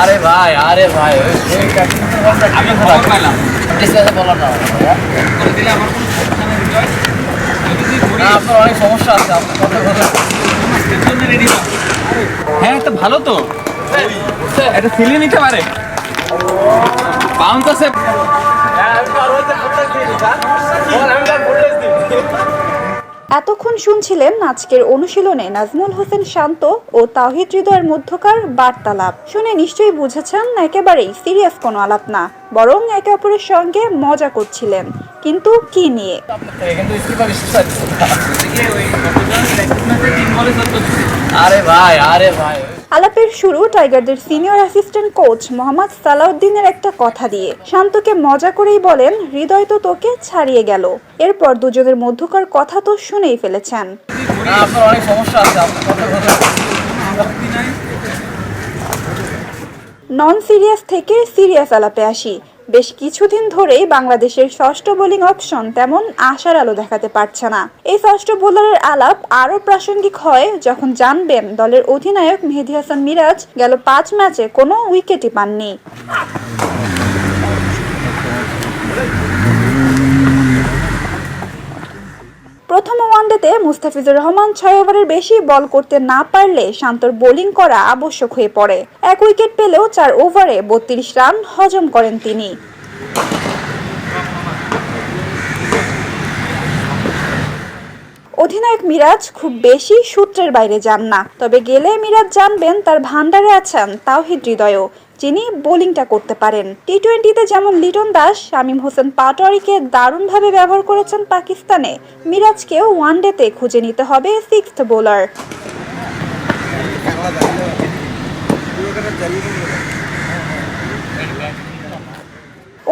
আরে ভাই আরে ভাই আমি খবর পাইলাম। ডিসকাসে বললাম না? করে দিলে আমার কোনো সমস্যা নেই না, আপনার অনেক সমস্যা আছে আপনার কথা বলে জন্য রেডি হ্যাঁ তো ভালো তো। এটা সিলি নিতে পারে। বাউন্স আছে। এতক্ষণ শুনছিলেন আজকের অনুশীলনে নাজমুল হোসেন শান্ত ও তাহিদ হৃদয়ের মধ্যকার বার্তালাপ। শুনে নিশ্চয়ই বুঝেছেন একেবারেই সিরিয়াস কোনো আলাপ না, বরং একে অপরের সঙ্গে মজা করছিলেন। কিন্তু কি নিয়ে? আরে ভাই আরে ভাই। আলাপের শুরু টাইগারদের সিনিয়র অ্যাসিস্ট্যান্ট কোচ মোহাম্মদ সালাউদ্দিনের একটা কথা দিয়ে। শান্তকে মজা করেই বলেন, হৃদয় তো তোকে ছাড়িয়ে গেল। এরপর দুজনের মধ্যকার কথা তো শুনেই ফেলেছেন। নন সিরিয়াস থেকে সিরিয়াস আলাপে আসি। বেশ কিছুদিন ধরেই বাংলাদেশের ষষ্ঠ বোলিং অপশন তেমন আশার আলো দেখাতে পারছে না। এই ষষ্ঠ বোলারের আলাপ আরও প্রাসঙ্গিক হয় যখন জানবেন দলের অধিনায়ক মেহেদি হাসান মিরাজ গেল পাঁচ ম্যাচে কোনো উইকেটই পাননি। ওয়ানডেতে মুস্তাফিজুর রহমান ছয় ওভারের বেশি বল করতে না পারলে শান্তর বোলিং করা আবশ্যক হয়ে পড়ে। এক উইকেট পেলেও চার ওভারে বত্রিশ রান হজম করেন তিনি। অধিনায়ক মিরাজ খুব বেশি সূত্রের বাইরে যান না, তবে গেলে মিরাজ জানবেন তার ভান্ডারে আছেন তাওহিদ হৃদয়ও। যিনি বোলিংটা করতে পারেন। টি টোয়েন্টিতে যেমন লিটন দাস, শামীম হোসেন পাটোয়ারিকে দারুণভাবে ব্যবহার করেছেন পাকিস্তানে। মিরাজকেও ওয়ানডেতে খুঁজে নিতে হবে সিক্সথ বোলার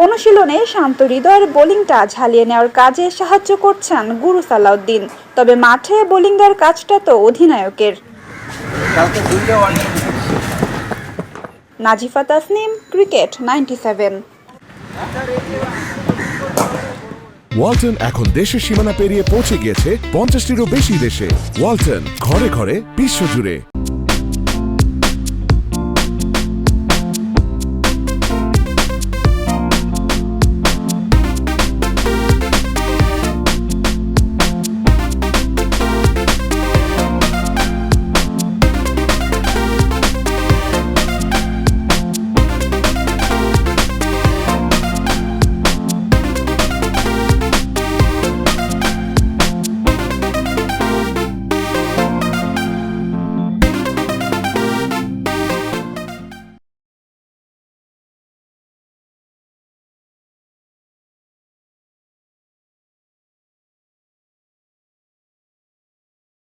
অনুশীলনে শান্ত হৃদয়ের বোলিংটা ঝালিয়ে নেওয়ার কাজে সাহায্য করছেন গুরু সালাউদ্দিন। তবে মাঠে বোলিং দেওয়ার কাজটা তো অধিনায়কের। Nazifa Tasnim, cricket, ninety seven. Walton এখন দেশের সীমানা পেরিয়ে পৌঁছে গিয়েছে পঞ্চাশটিরও বেশি দেশে। ওয়ালটন ঘরে ঘরে বিশ্বজুড়ে।